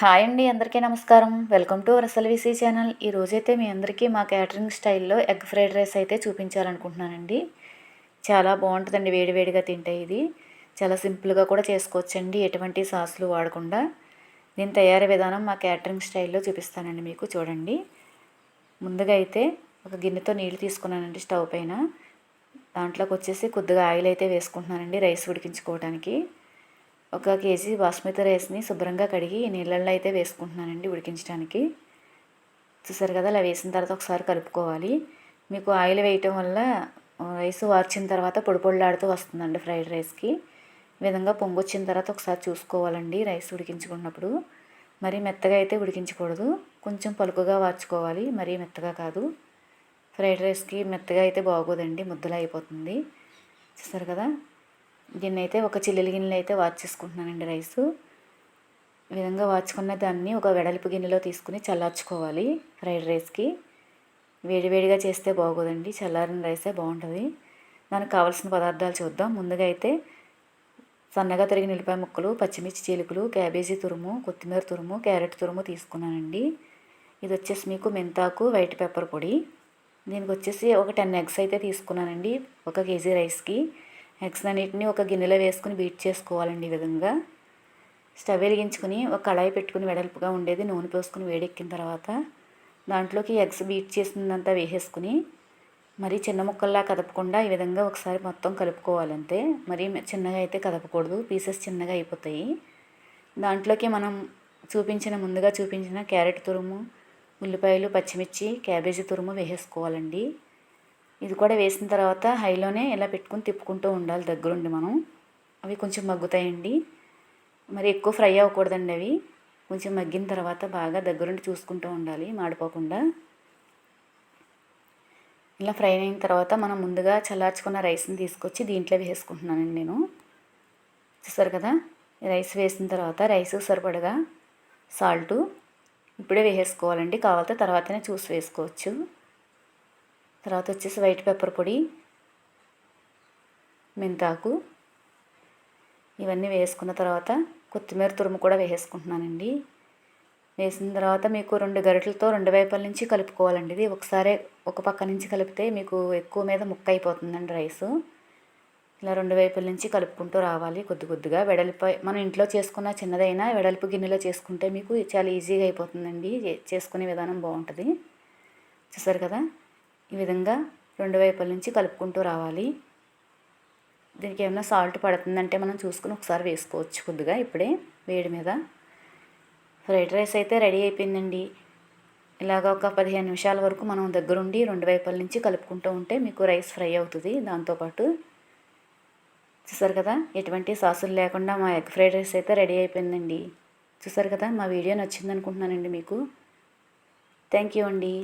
Hi అండి అందరికీ నమస్కారం. వెల్కమ్ టు రసల్విసి ఛానల్. ఈరోజైతే మీ అందరికీ మా క్యాటరింగ్ స్టైల్లో ఎగ్ ఫ్రైడ్ రైస్ అయితే చూపించాలనుకుంటున్నానండి. చాలా బాగుంటుందండి వేడివేడిగా తింటే ఇది. చాలా సింపుల్గా కూడా చేసుకోవచ్చండి ఎటువంటి సాసులు వాడకుండా. దీని తయారీ విధానం మా క్యాటరింగ్ స్టైల్లో చూపిస్తానండి మీకు చూడండి. ముందుగా అయితే ఒక గిన్నెతో నీళ్ళు తీసుకున్నానండి స్టవ్ పైన. దాంట్లోకి వచ్చేసి కొద్దిగా ఆయిల్ అయితే వేసుకుంటున్నానండి రైస్ ఉడికించుకోవడానికి ఒక కేజీ బాస్మతి రైస్ని శుభ్రంగా కడిగి నీళ్ళల్లో అయితే వేసుకుంటున్నానండి ఉడికించడానికి. చూసారు కదా అలా వేసిన తర్వాత ఒకసారి కలుపుకోవాలి. మీకు ఆయిల్ వేయటం వల్ల రైస్ వార్చిన తర్వాత పొడి పొడిలాడుతూ వస్తుందండి ఫ్రైడ్ రైస్కి. ఈ విధంగా పొంగు వచ్చిన తర్వాత ఒకసారి చూసుకోవాలండి రైస్ ఉడికించుకున్నప్పుడు. మరీ మెత్తగా అయితే ఉడికించకూడదు. కొంచెం పలుకుగా వార్చుకోవాలి. మరీ మెత్తగా కాదు. ఫ్రైడ్ రైస్కి మెత్తగా అయితే బాగోదండి ముద్దలు అయిపోతుంది. చూసారు కదా? దీన్ని అయితే ఒక చిల్లులు గిన్నెలు అయితే వాచ్ చేసుకుంటున్నానండి రైసు. ఈ విధంగా వాచుకున్న దాన్ని ఒక వెడల్పు గిన్నెలో తీసుకుని చల్లార్చుకోవాలి ఫ్రైడ్ రైస్కి. వేడివేడిగా చేస్తే బాగోదండి చల్లారిన రైసే బాగుంటుంది. దానికి కావాల్సిన పదార్థాలు చూద్దాం. ముందుగా అయితే సన్నగా తరిగిన ఉల్లిపాయ ముక్కలు పచ్చిమిర్చి చీలుకలు క్యాబేజీ తురుము కొత్తిమీర తురుము క్యారెట్ తురుము తీసుకున్నానండి. ఇది వచ్చేసి మీకు మెంతాకు వైట్ పెప్పర్ పొడి. దీనికి వచ్చేసి ఒక టెన్ ఎగ్స్ అయితే తీసుకున్నానండి ఒక కేజీ రైస్కి. ఎగ్స్ అన్నిటిని ఒక గిన్నెలో వేసుకుని బీట్ చేసుకోవాలండి ఈ విధంగా. స్టవ్ వెలిగించుకుని ఒక కళాయి పెట్టుకుని వెడల్పుగా ఉండేది నూనె పోసుకుని వేడెక్కిన తర్వాత దాంట్లోకి ఎగ్స్ బీట్ చేసిందంతా వేసేసుకుని మరీ చిన్న ముక్కల్లా కదపకుండా ఈ విధంగా ఒకసారి మొత్తం కలుపుకోవాలంతే. మరీ చిన్నగా అయితే కదపకూడదు పీసెస్ చిన్నగా అయిపోతాయి. దాంట్లోకి మనం చూపించిన ముందుగా చూపించిన క్యారెట్ తురుము ఉల్లిపాయలు పచ్చిమిర్చి క్యాబేజీ తురుము వేసేసుకోవాలండి. ఇది కూడా వేసిన తర్వాత హైలోనే ఇలా పెట్టుకుని తిప్పుకుంటూ ఉండాలి దగ్గరుండి మనం. అవి కొంచెం మగ్గుతాయండి. మరి ఎక్కువ ఫ్రై అవ్వకూడదండి అవి. కొంచెం మగ్గిన తర్వాత బాగా దగ్గరుండి చూసుకుంటూ ఉండాలి మాడిపోకుండా. ఇలా ఫ్రై అయిన తర్వాత మనం ముందుగా చల్లార్చుకున్న రైస్ని తీసుకొచ్చి దీంట్లో వేసుకుంటున్నానండి నేను. చూసారు కదా? రైస్ వేసిన తర్వాత రైస్ సరిపడగా సాల్టు ఇప్పుడే వేసేసుకోవాలండి కావాలంటే తర్వాతనే చూసి వేసుకోవచ్చు. తర్వాత వచ్చేసి వైట్ పెప్పర్ పొడి మెంతాకు ఇవన్నీ వేసుకున్న తర్వాత కొత్తిమీర తురుము కూడా వేసుకుంటున్నానండి వేసిన తర్వాత మీకు రెండు గరిటలతో రెండు వైపుల నుంచి కలుపుకోవాలండి. ఇది ఒకసారి ఒక పక్క నుంచి కలిపితే మీకు ఎక్కువ మీద ముక్క అయిపోతుందండి రైసు. ఇలా రెండు వైపుల నుంచి కలుపుకుంటూ రావాలి కొద్ది కొద్దిగా. వెడల్పు మనం ఇంట్లో చేసుకున్న చిన్నదైనా వెడల్పు గిన్నెలో చేసుకుంటే మీకు చాలా ఈజీగా అయిపోతుందండి. చేసుకునే విధానం బాగుంటుంది. చూసారు కదా? ఈ విధంగా రెండు వైపుల నుంచి కలుపుకుంటూ రావాలి. దీనికి ఏమైనా సాల్ట్ పడుతుందంటే మనం చూసుకుని ఒకసారి వేసుకోవచ్చు కొద్దిగా ఇప్పుడే వేడి మీద. ఫ్రైడ్ రైస్ అయితే రెడీ అయిపోయిందండి. ఇలాగ ఒక పదిహేను నిమిషాల వరకు మనం దగ్గరుండి రెండు వైపుల నుంచి కలుపుకుంటూ ఉంటే మీకు రైస్ ఫ్రై అవుతుంది. దాంతోపాటు చూసారు కదా ఎటువంటి సాసులు లేకుండా మా ఎగ్ ఫ్రైడ్ రైస్ అయితే రెడీ అయిపోయిందండి. చూసారు కదా మా వీడియో నచ్చింది అనుకుంటున్నానండి మీకు. థ్యాంక్ యూ అండి.